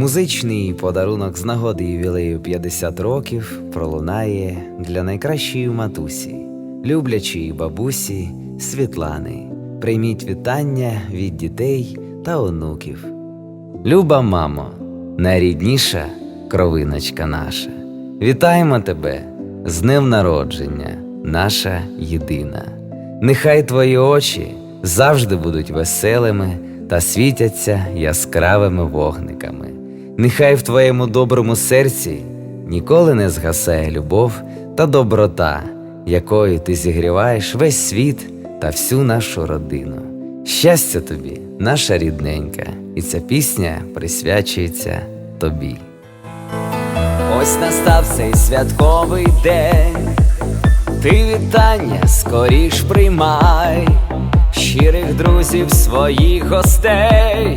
Музичний подарунок з нагоди ювілею 50 років пролунає для найкращої матусі, люблячої бабусі Світлани. Прийміть вітання від дітей та онуків. Люба мамо, найрідніша кровиночка наша. Вітаємо тебе з днем народження, наша єдина. Нехай твої очі завжди будуть веселими та світяться яскравими вогниками. Нехай в твоєму доброму серці ніколи не згасає любов та доброта, якою ти зігріваєш весь світ та всю нашу родину. Щастя тобі, наша рідненька, і ця пісня присвячується тобі. Ось настав цей святковий день. Ти вітання скоріш приймай, щирих друзів своїх гостей,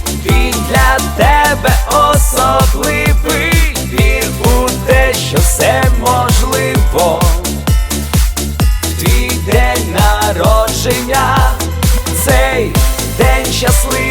день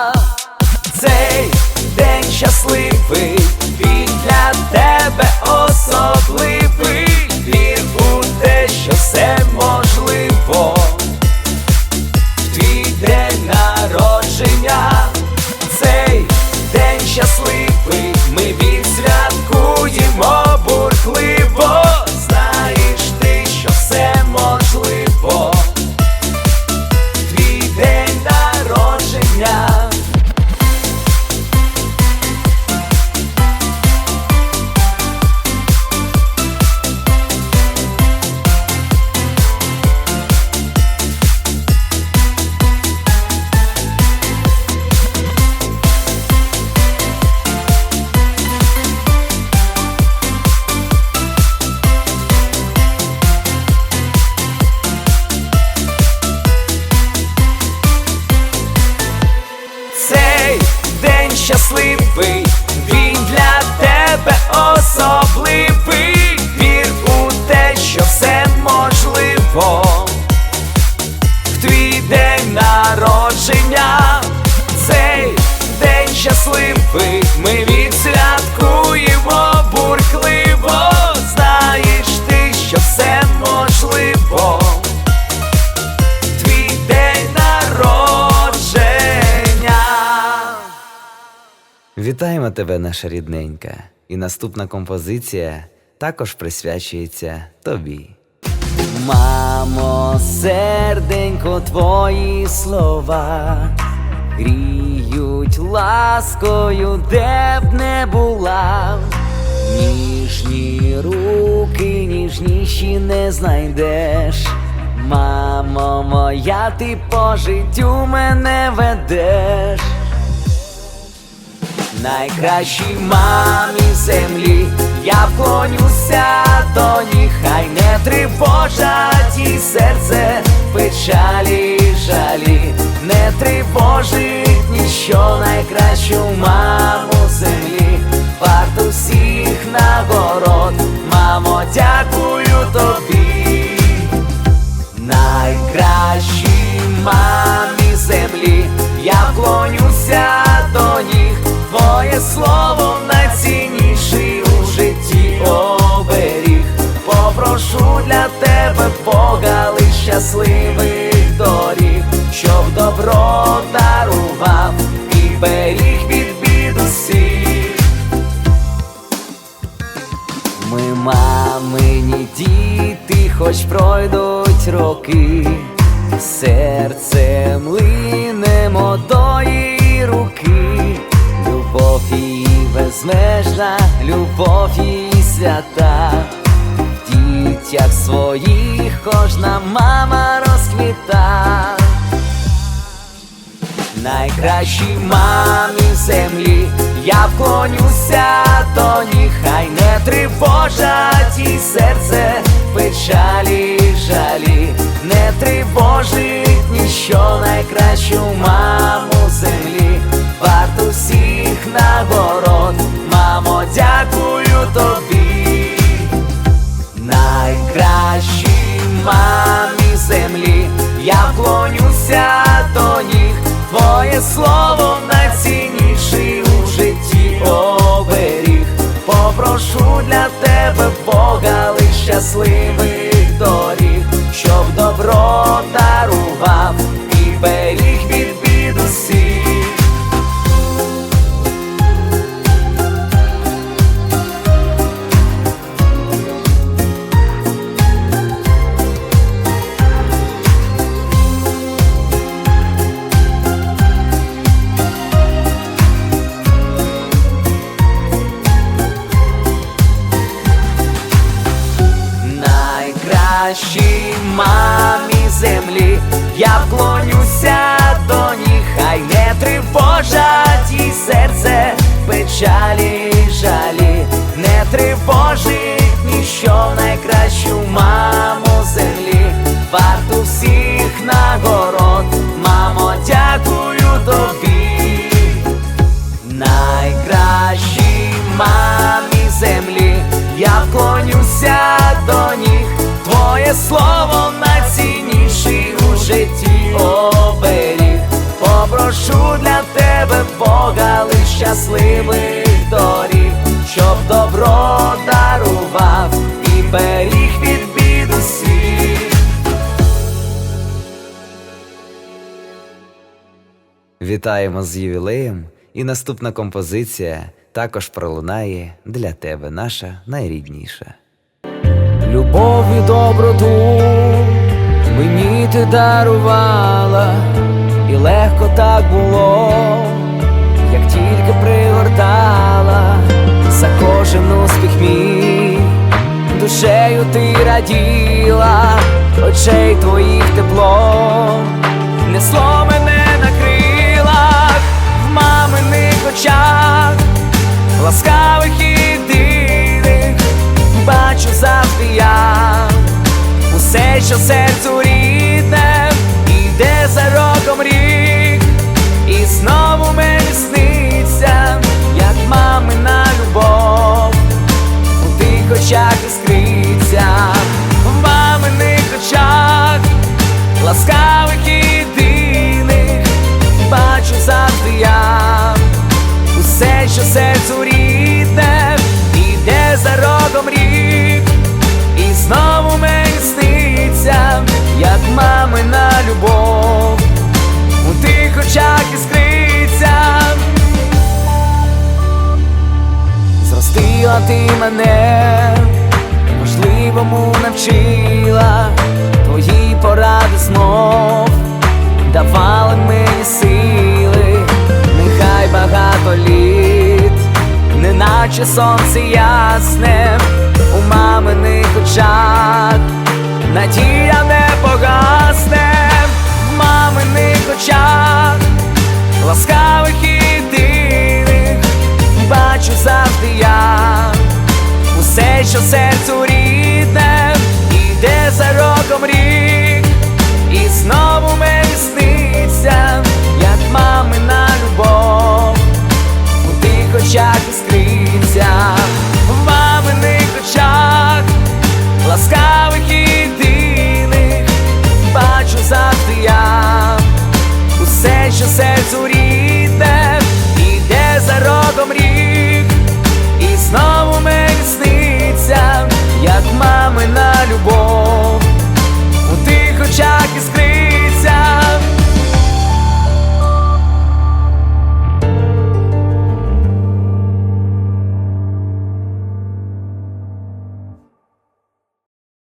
Цей день щасливий, він для тебе особливий. Вір у те, що все можливо. В твій день народження, цей день щасливий, ми відсвяткуємо бурхливо. Знаєш ти, що все можливо. Твій день народження. Вітаємо тебе, наша рідненька, і наступна композиція також присвячується тобі. Мамо, серденько, твої слова гріють ласкою, де б не була. Ніжні руки, ніжніші не знайдеш. Мамо моя, ти по життю мене ведеш. Найкращій мамі землі. Я вклонюся до ніг, хай не тривожать і серце печалі жалі, не тривожить ніщо найкращу маму землі, варто всіх нагород, мамо, дякую тобі. Словом найцінніший у житті оберіг. Попрошу для тебе Бога лиш щасливих доріг, щоб добро. Безмежна, любов її свята, в дітях своїх кожна мама розквіта. Найкращій мамі в землі, я вклонюся до ніг, хай не тривожать і серце печалі жалі, не тривожить ніщо найкращу маму твоє слово найцінніший у житті оберіг. Попрошу для тебе Бога лиш щасливих доріг, щоб добро Найкращій мамі землі, я вклонюся до них, хай не тривожать їй серце печалі жалі, не тривожить ніщо найкращу маму Попрошу для тебе Бога лиш щасливих доріг, щоб добро дарував і беріг від бід усіх. Вітаємо з ювілеєм, і наступна композиція також пролунає для тебе, наша найрідніша. Любов і доброту мені ти дарувала, легко так було, як тільки пригортала за кожен успіх мій, душею ти раділа, очей твоїх тепло, несло мене на крилах, в маминих очах, ласкавих і дивних, бачу завжди я. Усе, що серцю рідне, серцю рідне, іде за рогом рік, і знову мені сниться, як мамина любов, у тих очах іскриться. Зростила ти мене, неначе сонце ясне у маминих очах, надія не